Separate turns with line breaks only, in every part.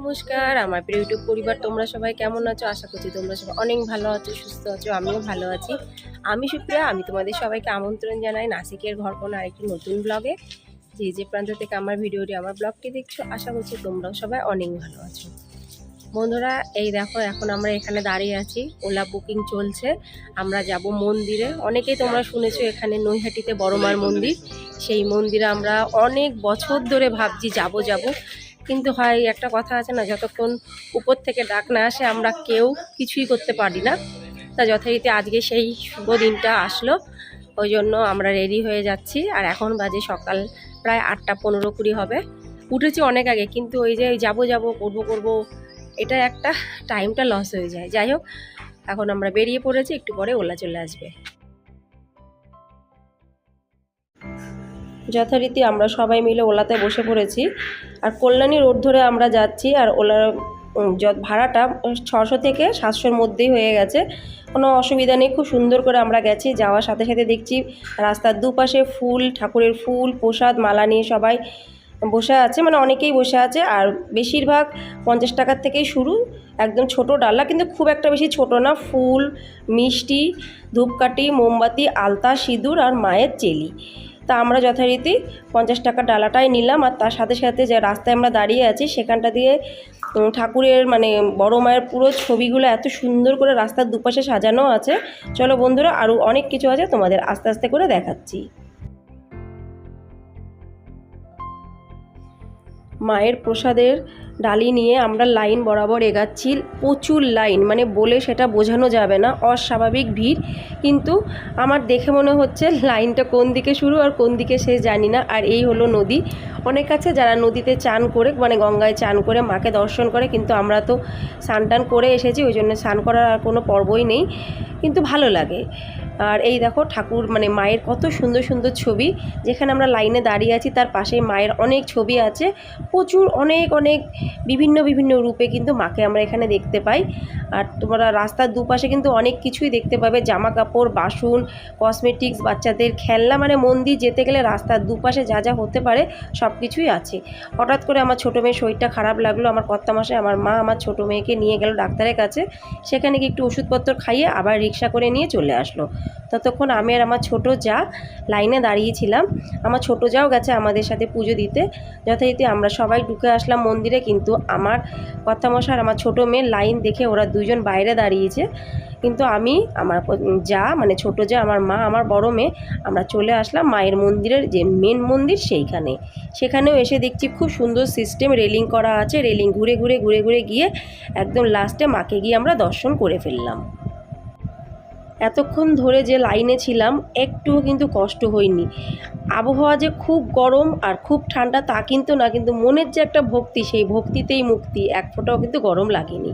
নমস্কার, আমার প্রিয় ইউটিউব পরিবার, তোমরা সবাই কেমন আছো? আশা করছি তোমরা সবাই অনেক ভালো আছো, সুস্থ আছো, আমিও ভালো আছি। আমি সুপ্রিয়া, আমি তোমাদের সবাইকে আমন্ত্রণ জানাই নাসিকের ঘর কোনো আরেকটি নতুন ব্লগে। যে যে প্রান্ত থেকে আমার ভিডিওটি, আমার ব্লগটি দেখছ, আশা করছি তোমরাও সবাই অনেক ভালো আছো। বন্ধুরা, এই দেখো, এখন আমরা এখানে দাঁড়িয়ে আছি, ওলা বুকিং চলছে। আমরা যাব মন্দিরে। অনেকেই তোমরা শুনেছো এখানে নৈহাটিতে বড়মার মন্দির। সেই মন্দিরে আমরা অনেক বছর ধরে ভাবছি, যাব যাব। কিন্তু হয়, একটা কথা আছে না, যতক্ষণ উপর থেকে ডাক না আসে, আমরা কেউ কিছুই করতে পারি না। তা যথারীতি আজকে সেই শুভ দিনটা আসলো, ওই জন্য আমরা রেডি হয়ে যাচ্ছি। আর এখন বাজে সকাল প্রায় আটটা পনেরো কুড়ি হবে। উঠেছি অনেক আগে, কিন্তু ওই যে যাব যাব, করব করব, এটা একটা টাইমটা লস হয়ে যায়। যাই হোক, এখন আমরা বেরিয়ে পড়েছি, একটু পরে ওলা চলে আসবে। যথারীতি আমরা সবাই মিলে ওলাতে বসে পড়েছি। আর কল্যাণী রোড ধরে আমরা যাচ্ছি আর য- ভাড়াটা ছশো থেকে সাতশোর মধ্যেই হয়ে গেছে। কোনো অসুবিধা নেই, খুব সুন্দর করে আমরা গেছি, যাওয়ার সাথে সাথে দেখছি রাস্তার দুপাশে ফুল, ঠাকুরের ফুল, প্রসাদ, মালা নিয়ে সবাই বসে আছে মানে অনেকেই বসে আছে। আর বেশিরভাগ পঞ্চাশ টাকার থেকেই শুরু, একদম ছোট ডালা কিন্তু খুব একটা বেশি ছোট না। ফুল, মিষ্টি, ধূপকাঠি, মোমবাতি, আলতা, সিঁদুর আর মায়ের চেলি। তা আমরা যথারীতি পঞ্চাশ টাকা ডালাটাই নিলাম আর তার সাথে সাথে যে রাস্তায় আমরা দাঁড়িয়ে আছি সেখানটা দিয়ে ঠাকুরের মানে বড় মায়ের পুরো ছবিগুলো এত সুন্দর করে রাস্তার দুপাশে সাজানো আছে। চলো বন্ধুরা, আরও অনেক কিছু আছে তোমাদের আস্তে আস্তে করে দেখাচ্ছি। মায়ের প্রসাদের ডালি নিয়ে আমরা লাইন বরাবর এগাচ্ছি। প্রচুর লাইন মানে বলে সেটা বোঝানো যাবে না, অস্বাভাবিক ভিড়। কিন্তু আমার দেখে মনে হচ্ছে লাইনটা কোন দিকে শুরু আর কোন দিকে সে জানি না। আর এই হলো নদী। অনেক আছে যারা নদীতে চান করে মানে গঙ্গায় চান করে, মাকে দর্শন করে, কিন্তু আমরা তো স্নান টান করে এসেছি, ওই জন্য স্নান করার আর কোনো পর্বই নেই। কিন্তু ভালো লাগে। আর এই দেখো ঠাকুর মানে মায়ের কত সুন্দর সুন্দর ছবি। যেখানে আমরা লাইনে দাঁড়িয়ে আছি, তার পাশে মায়ের অনেক ছবি আছে। প্রচুর অনেক অনেক বিভিন্ন বিভিন্ন রূপে কিন্তু মাকে আমরা এখানে দেখতে পাই। আর তোমরা রাস্তার দুপাশে কিন্তু অনেক কিছুই দেখতে পাবে। জামা কাপড় বাসন কসমেটিক্স বাচ্চাদের খেলনা মানে মন্দির যেতে গেলে রাস্তার দুপাশে যা যা হতে পারে, সব কিছুই আছে। হঠাৎ করে আমার ছোটো মেয়ের শরীরটা খারাপ লাগল। আমার কর্তা মাসে আমার মা আমার ছোটো মেয়েকে নিয়ে গেল ডাক্তারের কাছে। সেখানে গিয়ে একটু ওষুধপত্র খাইয়ে আবার রিক্সা করে নিয়ে চলে আসলো। ততক্ষণ আমি আর আমার ছোটো যা লাইনে দাঁড়িয়েছিলাম, আমার ছোটো যাও গেছে আমাদের সাথে পুজো দিতে। যথারীতি আমরা সবাই ঢুকে আসলাম মন্দিরে, কিন্তু আমার কর্তামশাই আর আমার ছোটো মেয়ের লাইন দেখে ওরা দুজন বাইরে দাঁড়িয়েছে। কিন্তু আমি, আমার যা মানে ছোটো যা, আমার মা, আমার বড় মেয়ে, আমরা চলে আসলাম মায়ের মন্দিরের যে মেন মন্দির সেইখানে। সেখানেও এসে দেখছি খুব সুন্দর সিস্টেম রেলিং করা আছে রেলিং ঘুরে ঘুরে ঘুরে ঘুরে গিয়ে একদম লাস্টে মাকে গিয়ে আমরা দর্শন করে ফেললাম। এতক্ষণ ধরে যে লাইনে ছিলাম, একটুও কিন্তু কষ্ট হয়নি। আবহাওয়া যে খুব গরম আর খুব ঠান্ডা তা কিন্তু না, কিন্তু মনের যে একটা ভক্তি, সেই ভক্তিতেই মুক্তি। এক ফোঁটাও কিন্তু গরম লাগেনি।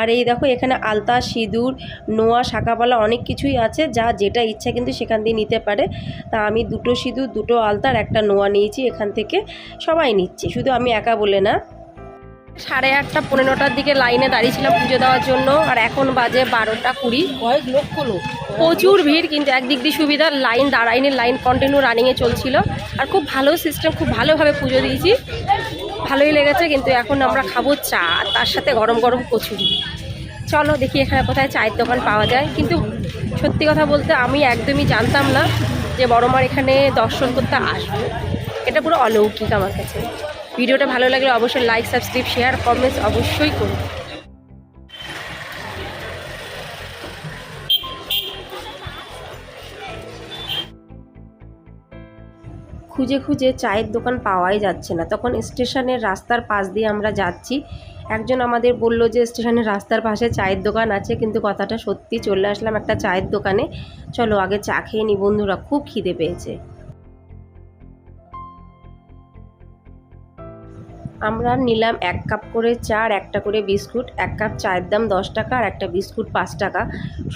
আর এই দেখো, এখানে আলতা, সিঁদুর, নোয়া শাঁকাপালা অনেক কিছুই আছে, যা যেটা ইচ্ছা কিন্তু সেখান দিয়ে নিতে পারে। তা আমি দুটো সিঁদুর, দুটো আলতার, একটা নোয়া নিয়েছি এখান থেকে, সবাই নিচ্ছে। শুধু আমি একা বলে না সাড়ে আটটা পনেরোটার দিকে লাইনে দাঁড়িয়েছিলাম পুজো দেওয়ার জন্য আর এখন বাজে বারোটা কুড়ি।
কয়েক লক্ষ লোক।
প্রচুর ভিড় কিন্তু একদিক দিয়ে সুবিধা লাইন দাঁড়ায়নি লাইন কন্টিনিউ রানিংয়ে চলছিল। আর খুব ভালো সিস্টেম খুব ভালোভাবে পুজো দিয়েছি। ভালোই লেগেছে কিন্তু এখন আমরা খাব চা আর তার সাথে গরম গরম কচুরি। চলো দেখি এখানে কোথায় চায়ের দোকান পাওয়া যায়। কিন্তু সত্যি কথা বলতে আমি একদমই জানতাম না যে বড়মার এখানে দর্শন করতে আসব। এটা পুরো অলৌকিক আমার কাছে। ভিডিওটা ভালো লাগলে অবশ্যই লাইক সাবস্ক্রাইব শেয়ার কমেন্টস অবশ্যই করুন। খুঁজে খুঁজে চায়ের দোকান পাওয়াই যাচ্ছে না। তখন স্টেশনের রাস্তার পাশ দিয়ে আমরা যাচ্ছি। একজন আমাদের বলল যে, স্টেশনের রাস্তার পাশে চায়ের দোকান আছে, কিন্তু কথাটা সত্যি চলে আসলাম একটা চায়ের দোকানে। চলো আগে চা খেয়ে নি বন্ধুরা, খুব খিদে পেয়েছে। আমরা নিলাম এক কাপ করে চা আর একটা করে বিস্কুট, এক কাপ চায়ের দাম দশ টাকা আর একটা বিস্কুট পাঁচ টাকা।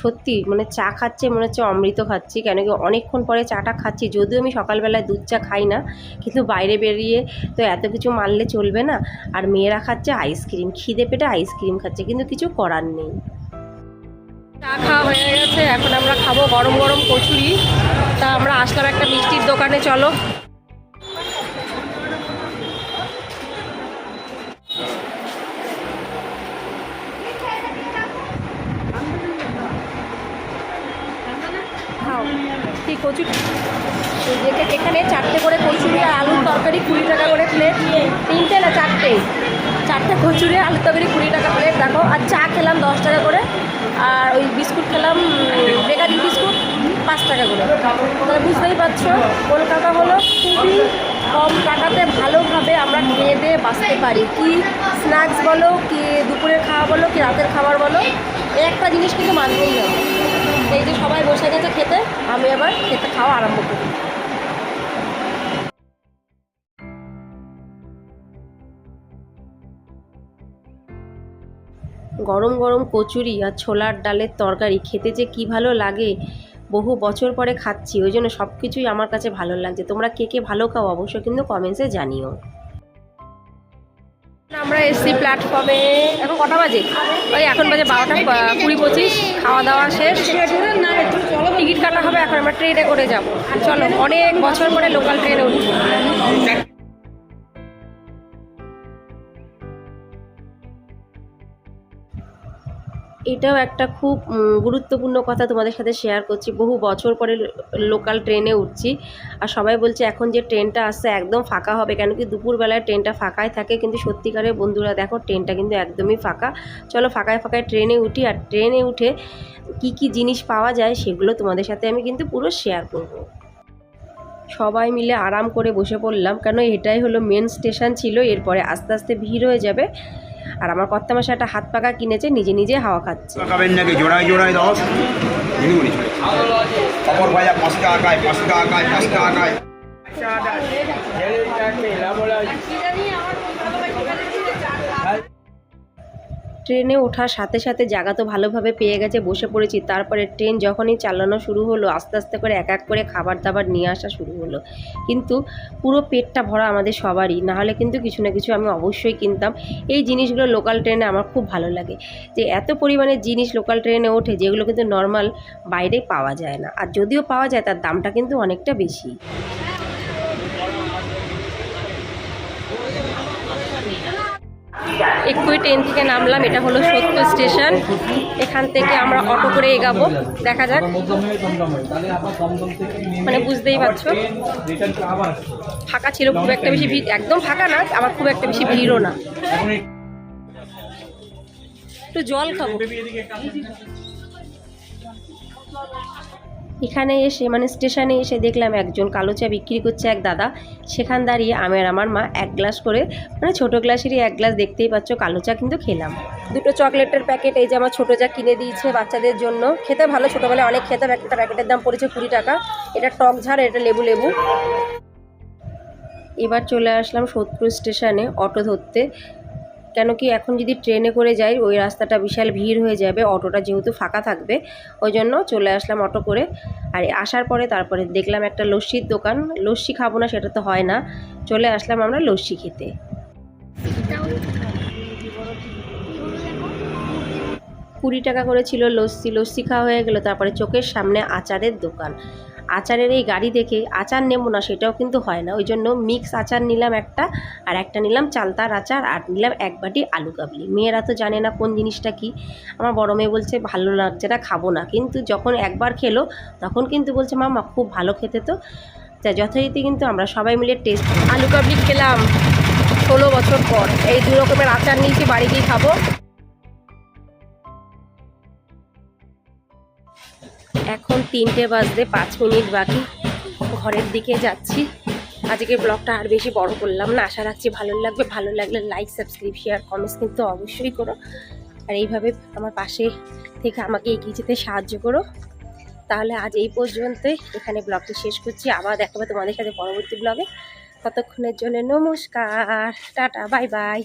সত্যি মানে চা খাচ্ছে মনে হচ্ছে অমৃত খাচ্ছি, কেন কি অনেকক্ষণ পরে চাটা খাচ্ছি, যদিও আমি সকালবেলায় দুধ চা খাই না, কিন্তু বাইরে বেরিয়ে তো এত কিছু মানলে চলবে না। আর মেয়েরা খাচ্ছে আইসক্রিম, খিদে পেটে আইসক্রিম খাচ্ছে, কিন্তু কিছু করার নেই। চা খাওয়া হয়ে গেছে, এখন আমরা খাব গরম গরম কচুরি। তা আমরা আসলাম একটা মিষ্টির দোকানে, চলো। কি কচু এখানে চারটে করে কচুরি আর আলুর তরকারি কুড়ি টাকা করে প্লেট তিনটে না চারটে? চারটে কচুরি আলুর তরকারি কুড়ি টাকা প্লেট দেখো। আর চা খেলাম দশ টাকা করে। আর ওই বিস্কুট খেলাম বেকারি বিস্কুট, পাঁচ টাকা করে। তাহলে বুঝতেই পারছ, কলকাতা হলো খুবই কম টাকাতে ভালোভাবে আমরা খেয়ে দিয়ে বাঁচতে পারি। কি স্ন্যাক্স বলো, কি দুপুরের খাওয়া বলো, কি রাতের খাবার বলো, একটা জিনিস কিন্তু মানতেই হবে। এই যে খেতে আবার খেতে খাওয়া আরম্ভ করি। গরম গরম কচুরি আর ছোলার ডালের তরকারি খেতে যে কি ভালো লাগে, বহু বছর পরে খাচ্ছি, ওই জন্য সব কিছুই আমার কাছে ভালো লাগছে। তোমরা কে কে ভালো খাও অবশ্যই কিন্তু কমেন্টসে জানিও। আমরা এসছি প্ল্যাটফর্মে এখন কটা বাজে? ওই এখন বাজে বারোটা কুড়ি পঁচিশ। খাওয়া দাওয়া শেষ। টিকিট কাটা হবে, এখন আমরা ট্রেনে করে যাব। চলো, অনেক বছর পরে লোকাল ট্রেনে উঠবো। এটাও একটা খুব গুরুত্বপূর্ণ কথা তোমাদের সাথে শেয়ার করছি। বহু বছর পরে লোকাল ট্রেনে উঠছি আর সবাই বলছে, এখন যে ট্রেনটা আসছে একদম ফাঁকা হবে। কেন কি দুপুরবেলায় ট্রেনটা ফাঁকায় থাকে, কিন্তু সত্যিকারের বন্ধুরা দেখো ট্রেনটা কিন্তু একদমই ফাঁকা। চলো ফাঁকায় ফাঁকায় ট্রেনে উঠি আর ট্রেনে উঠে কি কি জিনিস পাওয়া যায় সেগুলো তোমাদের সাথে আমি কিন্তু পুরো শেয়ার করব। সবাই মিলে আরাম করে বসে পড়লাম, কেন এটাই হলো মেন স্টেশন ছিল, এরপরে আস্তে আস্তে ভিড় হয়ে যাবে। আর আমার কর্তা মাসে একটা হাত পাকা কিনেছে নিজে নিজে হাওয়া খাচ্ছে।
খাবেন নাকি? জোড়ায় জোড়ায় দশ মিনিমনি খবর ভাজা পাঁচ টাকায় পাঁচ টাকায় পাঁচ টাকায়
ট্রেনে ওঠার সাথে সাথে জায়গা তো ভালোভাবে পেয়ে গেছে, বসে পড়েছি। তারপরে ট্রেন যখনই চালানো শুরু হলো, আস্তে আস্তে করে এক এক করে খাবার দাবার নিয়ে আসা শুরু হলো। কিন্তু পুরো পেটটা ভরা আমাদের সবারই নাহলে কিন্তু কিছু না কিছু আমি অবশ্যই কিনতাম। এই জিনিসগুলো লোকাল ট্রেনে আমার খুব ভালো লাগে। যে এত পরিমাণে জিনিস লোকাল ট্রেনে ওঠে, যেগুলো কিন্তু নর্মাল বাইরে পাওয়া যায় না। আর যদিও পাওয়া যায়, তার দামটা কিন্তু অনেকটা বেশি। এক্ষুনি ট্রেন থেকে নামলাম, এটা হলো সত্য স্টেশন। এখান থেকে আমরা অটো করে এগাবো, দেখা যাক। মানে বুঝতেই পারছ? ফাঁকা ছিল, খুব একটা বেশি ভিড়, একদম ফাঁকা না, আবার খুব একটা বেশি ভিড়ও না। একটু জল খাব। এখানে এসে মানে স্টেশনে এসে দেখলাম একজন কালো চা বিক্রি করছে এক দাদা। সেখান দাঁড়িয়ে আমি আর আমার মা এক গ্লাস করে মানে ছোটো গ্লাসেরই এক গ্লাস দেখতেই পাচ্ছ কালো চা কিন্তু খেলাম। দুটো চকলেটের প্যাকেট এই যে আমার ছোটো চা কিনে দিয়েছে বাচ্চাদের জন্য। খেতে ভালো ছোটোবেলায় অনেক খেতে একটা প্যাকেটের দাম পড়েছে কুড়ি টাকা। এটা টক ঝাড় এটা লেবু লেবু। এবার চলে আসলাম সোদপুর স্টেশনে অটো ধরতে। কেন কি এখন যদি ট্রেনে করে যাই, ওই রাস্তাটা বিশাল ভিড় হয়ে যাবে, অটোটা যেহেতু ফাঁকা থাকবে, ওই জন্য চলে আসলাম অটো করে। আর আসার পরে তারপরে দেখলাম একটা লস্যির দোকান, লস্যি খাব না সেটা তো হয় না, চলে আসলাম আমরা লস্যি খেতে। কুড়ি টাকা করে ছিল লস্যি লস্যি খাওয়া হয়ে গেলো, তারপরে চোখের সামনে আচারের দোকান। আচারের এই গাড়ি দেখে আচার নেব না, সেটাও কিন্তু হয় না। ওই জন্য মিক্স আচার নিলাম একটা, আর একটা নিলাম চালতার আচার, আর নিলাম এক বাটি আলু কাবলি। মেয়েরা তো জানে না কোন জিনিসটা কি। আমার বড় মেয়ে বলছে, ভালো লাগছে না, খাব না। কিন্তু যখন একবার খেলো, তখন কিন্তু বলছে মামা খুব ভালো খেতে তো। তা যথারীতি কিন্তু আমরা সবাই মিলে টেস্ট আলু কাবলি খেলাম ষোলো বছর পর। এই দু রকমের আচার নিয়েছি, বাড়ি গিয়ে খাব। তিনটে বাজতে পাঁচ মিনিট বাকি। ঘরের দিকে যাচ্ছি। আজকে ব্লগটা আর বেশি বড় করলাম না। আশা রাখছি ভালো লাগবে। ভালো লাগলে লাইক সাবস্ক্রাইব শেয়ার কমেন্টস কিন্তু অবশ্যই করো। আর এইভাবে আমার পাশে থেকে আমাকে এগিয়ে যেতে সাহায্য করো। তাহলে আজ এই পর্যন্তই। এখানে ব্লগটি শেষ করছি। আবার দেখাবো তোমাদের সাথে পরবর্তী ব্লগে। ততক্ষণের জন্য নমস্কার। Tata bye bye